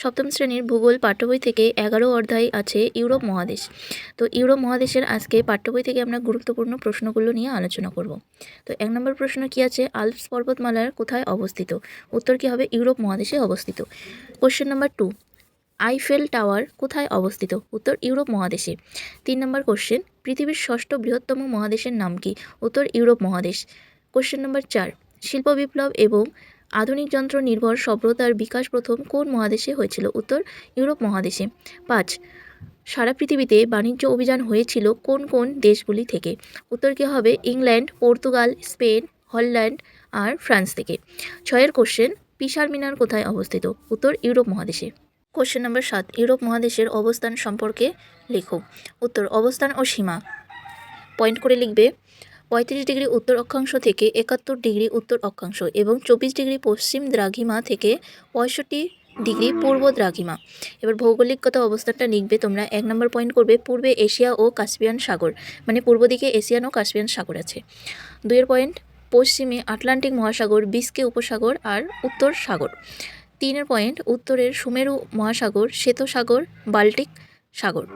সপ্তম শ্রেণির ভূগোল পাঠ্যবই থেকে এগারো অধ্যায় আছে ইউরোপ মহাদেশ। তো ইউরোপ মহাদেশের আজকে পাঠ্যবই থেকে আমরা গুরুত্বপূর্ণ প্রশ্নগুলো নিয়ে আলোচনা করব। তো এক নম্বর প্রশ্ন কী আছে? আলপস পর্বতমালার কোথায় অবস্থিত? উত্তর কী হবে? ইউরোপ মহাদেশে অবস্থিত। Question number two Eiffel tower কোথায় অবস্থিত? উত্তর ইউরোপ মহাদেশে। তিন নম্বর কোশ্চেন পৃথিবীর ষষ্ঠ বৃহত্তম মহাদেশের নাম কি? উত্তর ইউরোপ মহাদেশ। কোশ্চেন নম্বর চার, শিল্প বিপ্লব এবং আধুনিক যন্ত্র নির্ভর সভ্যতার বিকাশ প্রথম কোন মহাদেশে হয়েছিল? উত্তর, ইউরোপ মহাদেশে। পাঁচ, সারা পৃথিবীতে বাণিজ্য অভিযান হয়েছিল কোন কোন দেশগুলি থেকে? উত্তর কী হবে? ইংল্যান্ড, পর্তুগাল, স্পেন, হল্যান্ড আর ফ্রান্স থেকে। ছয়ের কোশ্চেন পিসার মিনার কোথায় অবস্থিত? উত্তর, ইউরোপ মহাদেশে। কোশ্চেন নম্বর সাত, ইউরোপ মহাদেশের অবস্থান সম্পর্কে লেখো। উত্তর, অবস্থান ও সীমা। পয়েন্ট করে লিখবে পঁয়ত্রিশ ডিগ্রি উত্তর অক্ষাংশ থেকে একাত্তর ডিগ্রি উত্তর অক্ষাংশ এবং চব্বিশ ডিগ্রি পশ্চিম দ্রাঘিমা থেকে পঁয়ষট্টি ডিগ্রি পূর্ব দ্রাঘিমা। এবার ভৌগোলিকগত অবস্থানটা লিখবে তোমরা। এক নম্বর পয়েন্ট করবে, পূর্বে এশিয়া ও কাস্পিয়ান সাগর মানে পূর্ব দিকে এশিয়ান ও কাস্পিয়ান সাগর আছে। দুইয়ের পয়েন্ট পশ্চিমে আটলান্টিক মহাসাগর, বিস্কে উপসাগর আর উত্তর সাগর। তিনের পয়েন্ট উত্তরের সুমেরু মহাসাগর শ্বেত সাগর বাল্টিক সাগর।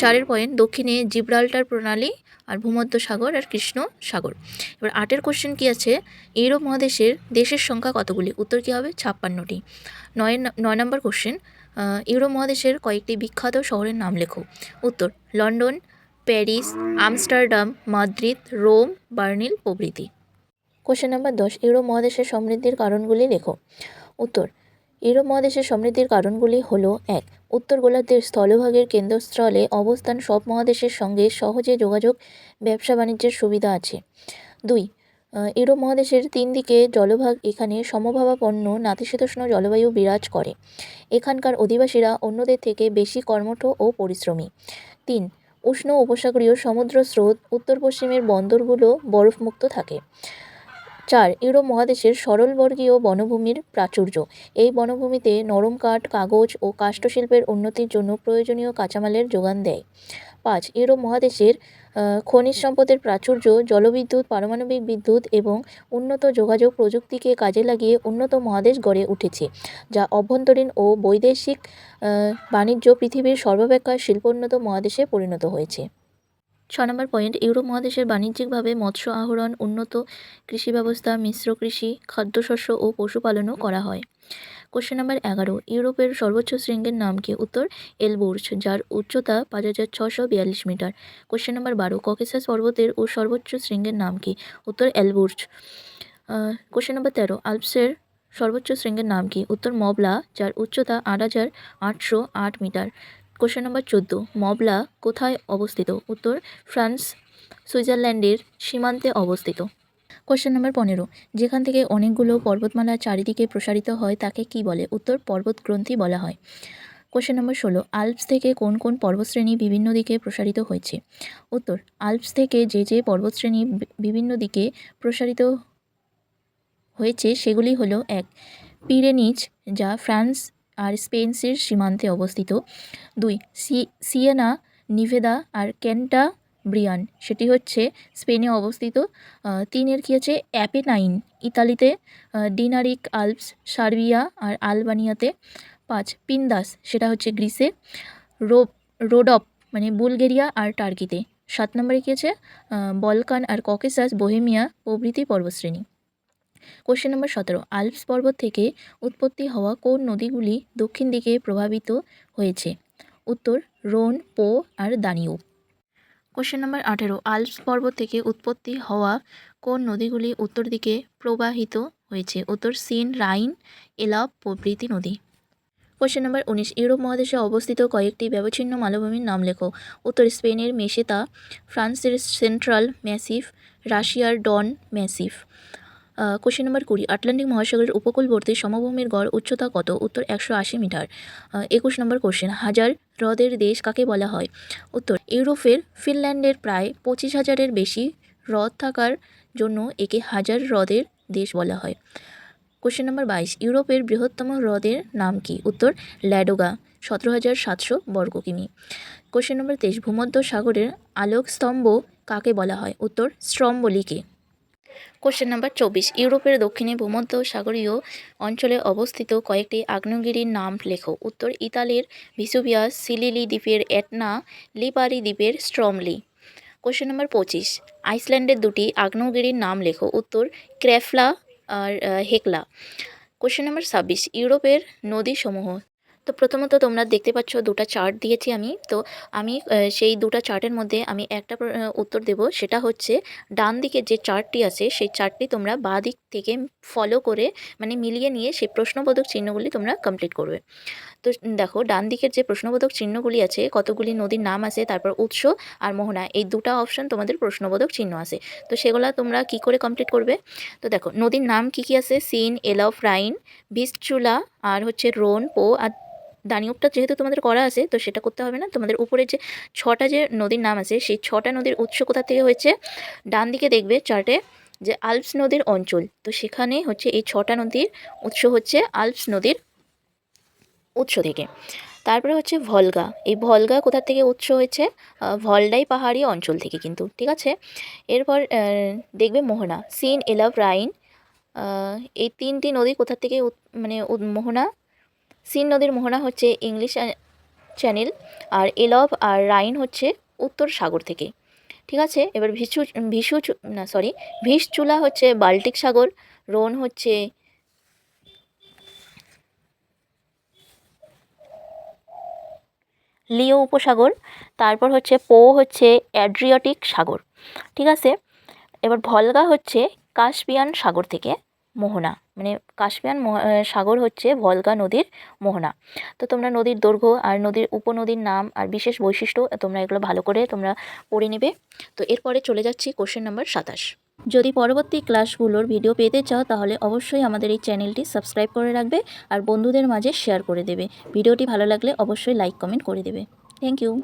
চারের পয়েন্ট, দক্ষিণে জিব্রাল্টার প্রণালী আর ভূমধ্য সাগর আর কৃষ্ণ সাগর। এবার আটের কোশ্চেন কি আছে? ইউরোপ মহাদেশের দেশের সংখ্যা কতগুলি? উত্তর কী হবে? ছাপ্পান্নটি। নয় নয় নম্বর কোশ্চেন ইউরোপ মহাদেশের কয়েকটি বিখ্যাত শহরের নাম লেখো। উত্তর, London, Paris, Amsterdam, Madrid, Rome, Berlin প্রভৃতি। কোশ্চেন নাম্বার দশ, ইউরোপ মহাদেশের সমৃদ্ধির কারণগুলি লেখো। উত্তর, ইউরোপ মহাদেশের সমৃদ্ধির কারণগুলি হলো এক উত্তর গোলার্ধের স্থলভাগের কেন্দ্রস্থলে অবস্থান সব মহাদেশের সঙ্গে সহজে যোগাযোগ, ব্যবসা বাণিজ্যের সুবিধা আছে। দুই ইউরোপ মহাদেশের তিন দিকে জলভাগ এখানে সমভাবাপন্ন নাতিশীতোষ্ণ জলবায়ু বিরাজ করে। এখানকার অধিবাসীরা অন্যদের থেকে বেশি কর্মঠ ও পরিশ্রমী। তিন, উষ্ণ উপসাগরীয় সমুদ্র স্রোত উত্তর পশ্চিমের বন্দরগুলো বরফমুক্ত থাকে। চার ইউরোপ মহাদেশের সরলবর্গীয় বনভূমির প্রাচুর্য। এই বনভূমিতে নরম কাঠ, কাগজ ও কাষ্ঠশিল্পের উন্নতির জন্য প্রয়োজনীয় কাঁচামালের যোগান দেয়। পাঁচ ইউরোপ মহাদেশের খনিজ সম্পদের প্রাচুর্য, জলবিদ্যুৎ, পারমাণবিক বিদ্যুৎ এবং উন্নত যোগাযোগ প্রযুক্তিকে কাজে লাগিয়ে উন্নত মহাদেশ গড়ে উঠেছে, যা অভ্যন্তরীণ ও বৈদেশিক বাণিজ্য পৃথিবীর সর্বাপেক্ষা শিল্পোন্নত মহাদেশে পরিণত হয়েছে। ছ নম্বর পয়েন্ট, ইউরোপ মহাদেশের বাণিজ্যিকভাবে মৎস্য আহরণ, উন্নত কৃষি ব্যবস্থা মিশ্র কৃষি, খাদ্যশস্য ও পশুপালনও করা হয়। কোশ্চেন নাম্বার এগারো, ইউরোপের সর্বোচ্চ শৃঙ্গের নাম কি? উত্তর, এলবুর্জ, যার উচ্চতা পাঁচ হাজার ছশো বিয়াল্লিশ মিটার। কোশ্চেন নাম্বার বারো ককেসাস পর্বতের ও সর্বোচ্চ শৃঙ্গের নাম কি? উত্তর, এলবুর্জ। কোশ্চেন নাম্বার তেরো, আলপসের সর্বোচ্চ শৃঙ্গের নাম কি? উত্তর, মবলা, যার উচ্চতা আট হাজার আটশো আট মিটার। কোশ্চেন নাম্বার চোদ্দ, মবলা কোথায় অবস্থিত? উত্তর, ফ্রান্স, সুইজারল্যান্ডের সীমান্তে অবস্থিত। কোশ্চেন নাম্বার পনেরো, যেখান থেকে অনেকগুলো পর্বতমালা চারিদিকে প্রসারিত হয় তাকে কি বলে? উত্তর, পর্বত গ্রন্থি বলা হয়। কোশ্চেন নম্বর ষোলো, আল্পস থেকে কোন কোন পর্বতশ্রেণী বিভিন্ন দিকে প্রসারিত হয়েছে? উত্তর, আল্পস থেকে যে যে পর্বতশ্রেণী বিভিন্ন দিকে প্রসারিত হয়েছে সেগুলি হলো এক, পিরেনিচ, যা ফ্রান্স আর স্পেন্সের সীমান্তে অবস্থিত। দুই, সি, সিয়েনা, নিভেদা আর ক্যান্টা ব্রিয়ান। সেটি হচ্ছে স্পেনে অবস্থিত। তিনের কী আছে? অ্যাপেনাইন, ইতালিতে ডিনারিক আলপস, সার্বিয়া আর আলবানিয়াতে। পাঁচ, পিন্দাস, সেটা হচ্ছে গ্রিসে। রো, রোডপ মানে বুলগেরিয়া আর টার্কিতে। সাত নম্বরে কী আছে? বলকান আর ককেসাস, বোহেমিয়া প্রভৃতি পর্বতশ্রেণী কোশ্চেন নম্বর সতেরো। আল্পস পর্বত থেকে উৎপত্তি হওয়া কোন নদীগুলি দক্ষিণ দিকে প্রভাবিত হয়েছে? উত্তর, রোন, পো আর দানিউব কোশ্চেন নম্বর আঠেরো। আল্পস পর্বত থেকে উৎপত্তি হওয়া কোন নদীগুলি উত্তর দিকে প্রবাহিত হয়েছে? উত্তর, সিন, রাইন, এলাব, প্রভৃতি নদী। কোশ্চেন নম্বর উনিশ। ইউরোপ মহাদেশে অবস্থিত কয়েকটি ব্যবচ্ছিন্ন মালভূমির নাম লেখো। উত্তর, স্পেনের মেসেতা, ফ্রান্সের সেন্ট্রাল ম্যাসিফ, রাশিয়ার ডন ম্যাসিফ। কোশ্চেন নম্বর কুড়ি, আটলান্টিক মহাসাগরের উপকূলবর্তী সমভূমির গড় উচ্চতা কত? উত্তর একশো আশি মিটার। একুশ নম্বর কোশ্চেন হাজার হ্রদের দেশ কাকে বলা হয়? উত্তর, ইউরোপের ফিনল্যান্ডের প্রায় পঁচিশ হাজারের বেশি হ্রদ থাকার জন্য একে হাজার হ্রদের দেশ বলা হয়। কোশ্চেন নম্বর বাইশ, ইউরোপের বৃহত্তম হ্রদের নাম কি? উত্তর, ল্যাডোগা, সতেরো হাজার সাতশো বর্গ কিমি। কোশ্চেন নম্বর তেইশ ভূমধ্য সাগরের আলোকস্তম্ভ কাকে বলা হয়? উত্তর, স্ট্রম্বলিকে। কোশ্চেন নাম্বার চব্বিশ। ইউরোপের দক্ষিণে ভূমধ্য সাগরীয় অঞ্চলে অবস্থিত কয়েকটি আগ্নেয়গিরির নাম লেখো। উত্তর ইতালির ভিসুভিয়াস সিলিলি দ্বীপের এটনা, লিপারি দ্বীপের স্ট্রমলি। কোশ্চেন নাম্বার পঁচিশ। আইসল্যান্ডের দুটি আগ্নেয়গিরির নাম লেখো। উত্তর ক্র্যাফলা আর হেকলা। কোশ্চেন নাম্বার ছাব্বিশ। ইউরোপের নদীসমূহ তো প্রথমত তোমরা দেখতে পাচ্ছ দুটো চার্ট দিয়েছি আমি। তো আমি সেই দুটো চার্টের মধ্যে আমি একটা উত্তর দেব। সেটা হচ্ছে ডান দিকে যে চার্টটি আছে, সেই চার্টটি তোমরা বাঁ দিক থেকে ফলো করে মানে মিলিয়ে নিয়ে সেই প্রশ্নবোধক চিহ্নগুলি তোমরা কমপ্লিট করবে। তো দেখো, ডান দিকের যে প্রশ্নবোধক চিহ্নগুলি আছে, কতগুলি নদীর নাম আছে, তারপর উৎস আর মোহনা, এই দুটো অপশন তোমাদের প্রশ্নবোধক চিহ্ন আছে। তো সেগুলো তোমরা কি করে কমপ্লিট করবে? তো দেখো, নদীর নাম কি কি আছে? সিন, এলাও, ফ্রাইন বিসচুলা আর হচ্ছে রোন, পো আর দানিউবটা যেহেতু তোমাদের করা আছে, তো সেটা করতে হবে না। তোমাদের উপরে যে ছটা যে নদীর নাম আছে, সেই ছটা নদীর উৎস কোথা থেকে হয়েছে, ডান দিকে দেখবে চার্টে যে আলপস নদীর অঞ্চল। তো সেখানে হচ্ছে এই ছটা নদীর উৎস হচ্ছে আলপস নদীর উৎস থেকে। তারপরে হচ্ছে ভলগা। এই ভলগা কোথা থেকে উৎস হয়েছে? ভলডাই পাহাড়ি অঞ্চল থেকে কিন্তু, ঠিক আছে? এরপর দেখবে মোহনা, সিন এলাভ রাইন। এই তিনটি নদী কোথা থেকে মানে মোহনা সিন নদীর মোহনা হচ্ছে ইংলিশ চ্যানেল, আর এলভ আর রাইন হচ্ছে উত্তর সাগর থেকে। ঠিক আছে? এবার ভিসু ভিসু না সরি ভিসচুলা হচ্ছে বাল্টিক সাগর, রোন হচ্ছে লিও উপসাগর, তারপর হচ্ছে পো হচ্ছে অ্যাড্রিয়টিক সাগর। ঠিক আছে? এবার ভলগা হচ্ছে কাস্পিয়ান সাগর থেকে। মোহনা। মানে মোহ- সাগর হচ্ছে ভলগা নদীর মোহনা। তো তোমরা নদীর দৈর্ঘ্য আর নদীর উপনদীর নাম আর বিশেষ বৈশিষ্ট্য তোমরা এগুলো ভালো করে তোমরা পড়ে নেবে। তো এরপরে চলে যাচ্ছি কোশ্চেন নাম্বার সাতাশ। যদি পরবর্তী ক্লাসগুলোর ভিডিও পেতে চাও, তাহলে অবশ্যই আমাদের এই চ্যানেলটি সাবস্ক্রাইব করে রাখবে আর বন্ধুদের মাঝে শেয়ার করে দেবে। ভিডিওটি ভালো লাগলে অবশ্যই লাইক কমেন্ট করে দেবে। Thank you